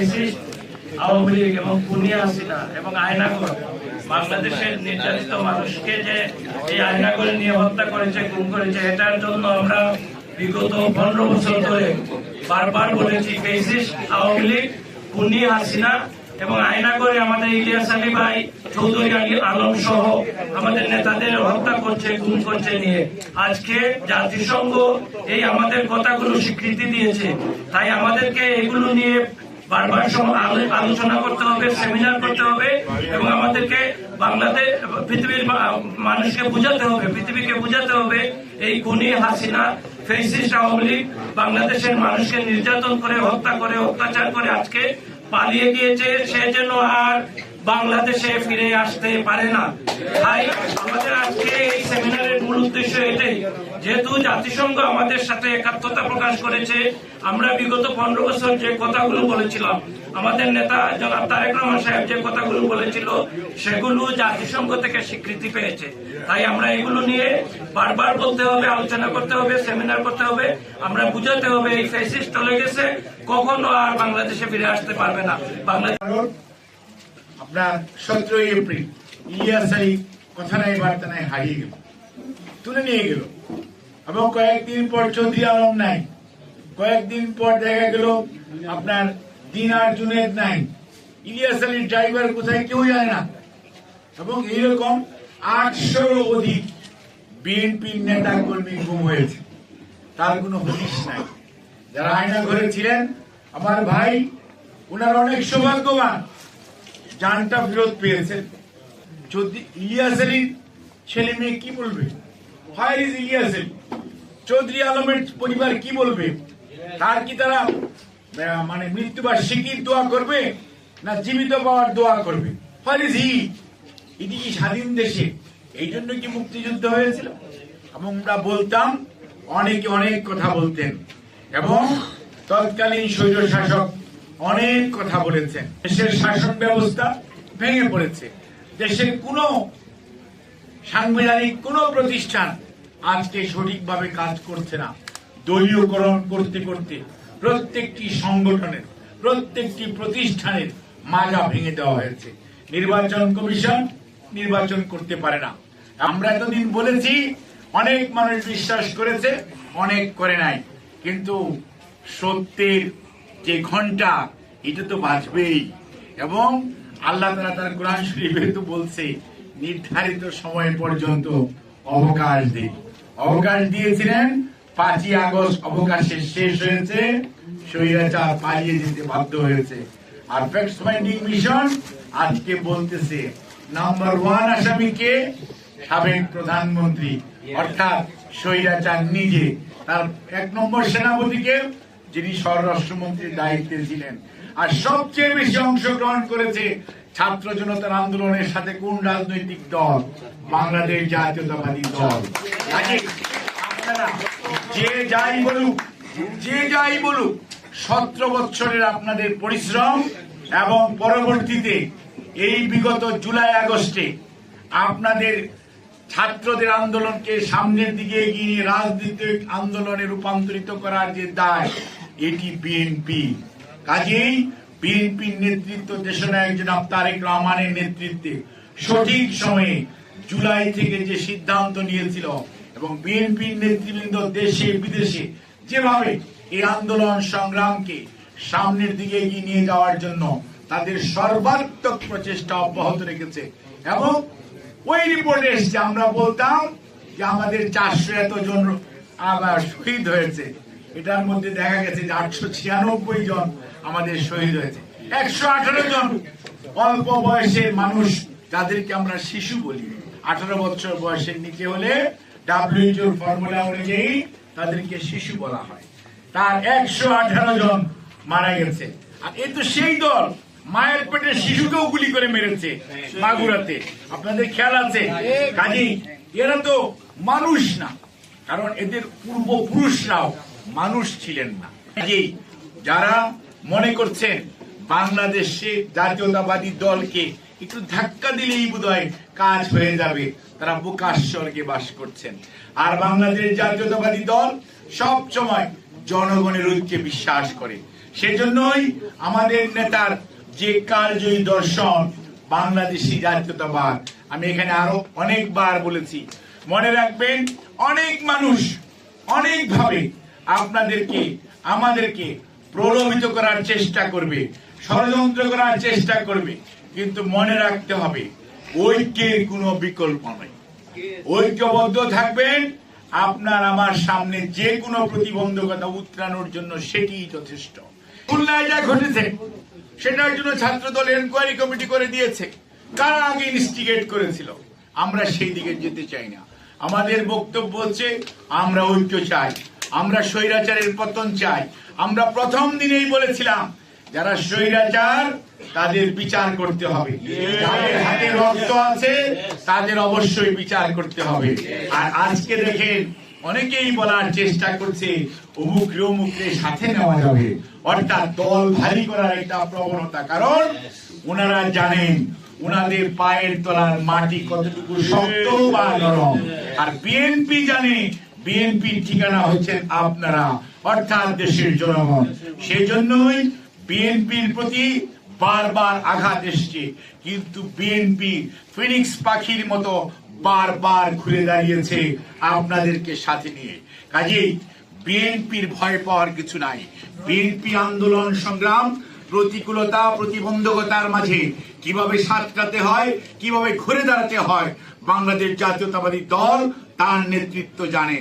Fascist Awami League এবং পুনিয়া হাসিনা এবং আয়নাগর। বাংলাদেশের নির্যাতিত মানুষকে যে এই নিয়ে হত্যা করেছে গুম করেছে, এটার জন্য আমরা বিগত পনেরো বছর ধরে বারবার বলেছি আওয়ামী লীগ পুনিয়া হাসিনা এবং আমাদের ইলিয়াস আলী ভাই, চৌধুরী আলী আলম সহ আমাদের নেতাদের হত্যা করছে গুম করছে নিয়ে। আজকে জাতিসংঘ এই আমাদের কথাগুলো স্বীকৃতি দিয়েছে। তাই আমাদেরকে এগুলো নিয়ে বারবার আলোচনা করতে হবে, সেমিনার করতে হবে এবং আমাদেরকে বাংলাদেশ পৃথিবীর মানুষকে হবে, পৃথিবীকে হবে এই হাসিনা বাংলাদেশের মানুষকে নির্যাতন করে, হত্যা করে, অত্যাচার করে আজকে পালিয়ে গিয়েছে। সে যেন আর বাংলাদেশে ফিরে আসতে পারে না। তাই আমাদের আজকে এই সেমিনারের মূল উদ্দেশ্য এটাই, যেহেতু জাতিসংঘ আমাদের সাথে একাত্মতা প্রকাশ করেছে, আমরা বিগত পনেরো বছর যে কথাগুলো বলেছিলাম, আমাদের নেতা জনাব তারেক রহমান সাহেব যে কথাগুলো বলেছিল, সেগুলো জাতিসংঘ থেকে স্বীকৃতি পেয়েছে। তাই আমরা এগুলো নিয়ে বারবার বলতে হবে, আলোচনা করতে হবে, সেমিনার করতে হবে, আমরা বুঝাতে হবে এই ফেসিস চলে গেছে, কখনো আর বাংলাদেশে ফিরে আসতে পারবে না। বাংলাদেশ আপনার সতেরোই এপ্রিল, ইলিয়াস আলী কথা নাই বার্তা নাই হারিয়ে গেল। তুলে নিয়ে গেল। এবং কয়েকদিন পর চৌধুরী আলম নাই। কয়েকদিন পর দেখা গেল আপনার দিনার জুনেদ নাই। ইলিয়াস আলীর ড্রাইভার কোথায় কেউ জানে না। এবং এইরকম আটশো অধিক বিএনপির নেতা কর্মী গুম হয়েছে। তার কোনো হদিশ নাই। যারা আয়না ঘরে ছিলেন, আমার ভাই ওনার অনেক সৌভাগ্যবান। জানটা ফেরত পেয়েছেন। যদি ইলিয়াস আলীর ছেলে মেয়ে কি বলবে? হায়ার ইজ ইলিয়াস চৌধুরী আলমের পরিবার কি বলবে? তার কি তারা মানে মৃত্যুবার্ষিকীর দোয়া করবে না জীবিত পাওয়ার দোয়া করবে? হায়ার ইজ হি এটি কি স্বাধীন দেশে? এই জন্য কি মুক্তিযুদ্ধ হয়েছিল? আমরা বলতাম, অনেকে অনেক কথা বলতেন এবং তৎকালীন স্বৈর শাসক অনেক কথা বলেছেন। দেশের শাসন ব্যবস্থা ভেঙে পড়েছে। দেশের কোনো সাংবিধানিক কোনো প্রতিষ্ঠান আজকে সঠিকভাবে কাজ করছে না। দলীয়করণ করতে করতে প্রত্যেকটি সংগঠনের, প্রত্যেকটি প্রতিষ্ঠানের মাজা ভেঙে দেওয়া হয়েছে। নির্বাচন কমিশন নির্বাচন করতে পারে না। আমরা এতদিন বলেছি, অনেক মানুষ বিশ্বাস করেছে, অনেক করে নাই। কিন্তু সত্যের যে ঘণ্টা, এটা তো বাঁচবেই। এবং আল্লাহ তালা তার কোরআন শরীফে তো বলছে, নির্ধারিত সময় পর্যন্ত অবকাশ দিই অবকাশ দিয়েছিলেন। পাঁচই আগস্ট অবকাশের শেষ হয়েছে। স্বৈরাচার পালিয়ে যেতে বাধ্য হয়েছে। আর ফ্যাক্ট ফাইন্ডিং মিশন আজকে বলতেছে নাম্বার ওয়ান আসামিকে সাবেক প্রধানমন্ত্রী, অর্থাৎ স্বৈরাচার নিজে, তার এক নম্বর সেনাপতিকে যিনি স্বরাষ্ট্রমন্ত্রীর দায়িত্বে ছিলেন। আর সবচেয়ে বেশি অংশগ্রহণ করেছে ছাত্র জনতার আন্দোলনের সাথে কোন রাজনৈতিক দল? বাংলাদেশ জাতীয়তাবাদী দল। যে যাই বলুক, যে যাই বলুক, সতেরো বছরের আপনাদের পরিশ্রম এবং পরবর্তীতে এই বিগত জুলাই আগস্টে আপনাদের ছাত্রদের আন্দোলনকে সামনের দিকে এগিয়ে রাজনৈতিক আন্দোলনে রূপান্তরিত করার যে দায়, এটি বিএনপি। কাজেই বিএনপির নেতৃত্ব দেশনায়ক জনাব তারেক রহমানের নেতৃত্বে সঠিক সময়ে জুলাই থেকে যে সিদ্ধান্ত নিয়েছিল এবং বিএনপির নেতৃবৃন্দ দেশে, বিদেশে যেভাবে এই আন্দোলন সংগ্রামকে সামনের দিকে এগিয়ে নিয়ে যাওয়ার জন্য তাদের সর্বাত্মক প্রচেষ্টা অব্যাহত রেখেছে এবং ওই রিপোর্টে এসছে, আমরা বলতাম যে আমাদের চারশো এত জন আবার শহীদ হয়েছে। এটার মধ্যে দেখা গেছে যে আটশো ছিয়ানব্বই জন আমাদের শহীদ হয়েছে। একশো আঠারো জন অল্প বয়সের মানুষ যাদেরকে আমরা শিশু বলি। আঠারো বছর বয়সের নিচে হলে ডাব্লিউএইচওর ফর্মুলা অনুযায়ী তাদেরকে শিশু বলা হয়। তার একশো আঠারো জন মারা গেছে। আর এ তো সেই দল, মায়ের পেটে শিশুকেও গুলি করে মেরেছে মাগুরাতে আপনাদের খেয়াল আছে? কাজেই এরা তো মানুষ না, কারণ এদের পূর্বপুরুষরাও মানুষ ছিলেন না। যারা মনে করছেন বাংলাদেশে জাতীয়তাবাদী দলকে একটু ধাক্কা দিলেই বোধহয় কাজ হয়ে যাবে, তারা স্বর্গে বাস করছেন। আর বাংলাদেশ জাতীয়তাবাদী দল সব সময় জনগণের ঐক্যে বিশ্বাস করে। সেজন্যই আমাদের নেতার যে কালজয়ী দর্শন, বাংলাদেশি জাতীয়তাবাদ, আমি এখানে আরও অনেকবার বলেছি। মনে রাখবেন, অনেক মানুষ অনেকভাবে আপনাদেরকে আমাদেরকে প্রলোভিত করার চেষ্টা করবে, ষড়যন্ত্র করার চেষ্টা করবে, কিন্তু মনে রাখতে হবে, ঐক্যের কোনো বিকল্প নেই। ঐক্যবদ্ধ থাকবেন, আপনার আমার সামনে যে কোনো প্রতিবন্ধকতা উত্তরানোর জন্য সেটিই যথেষ্ট। খুলনায় যা ঘটেছে, সেটার জন্য ছাত্র দল এনকোয়ারি কমিটি করে দিয়েছে। কারা আগে ইনস্টিগেট করেছিল? আমরা সেই দিকে যেতে চাই না। আমাদের বক্তব্য হচ্ছে, আমরা ঐক্য চাই। আমরা স্বৈরাচারের পতন চাই। আমরা প্রথম দিনেই বলেছিলাম, যারা স্বৈরাচার, তাদের বিচার করতে হবে। যাদের হাতে রক্ত আছে, তাদের অবশ্যই বিচার করতে হবে। আর আজকে দেখেন, অনেকেই বলার চেষ্টা করছে অমুকরে সাথে নেওয়া যাবে। অর্থাৎ দল ভারী করার একটা প্রবণতা। কারণ ওনারা জানেন, ওনাদের পায়ের তলার মাটি কতটুকু শক্ত বা নরম। আর বিএনপি জানে বিএনপির ঠিকানা হচ্ছেন আপনারা, অর্থাৎ দেশের জনগণ। সেজন্যই বিএনপির প্রতি বারবার আঘাত এসছে। কিন্তু বিএনপি ফিনিক্স পাখির মতো বারবার ঘুরে দাঁড়িয়েছে আপনাদেরকে সাথে নিয়ে। কাজেই বিএনপির ভয় পাওয়ার কিছু নাই। বিএনপি আন্দোলন সংগ্রাম প্রতিকূলতা, প্রতিবন্ধকতার মাঝে কীভাবে সাতকাতে হয়, কীভাবে ঘুরে দাঁড়াতে হয়, বাংলাদেশ জাতীয়তাবাদী দল তার নেতৃত্ব জানে।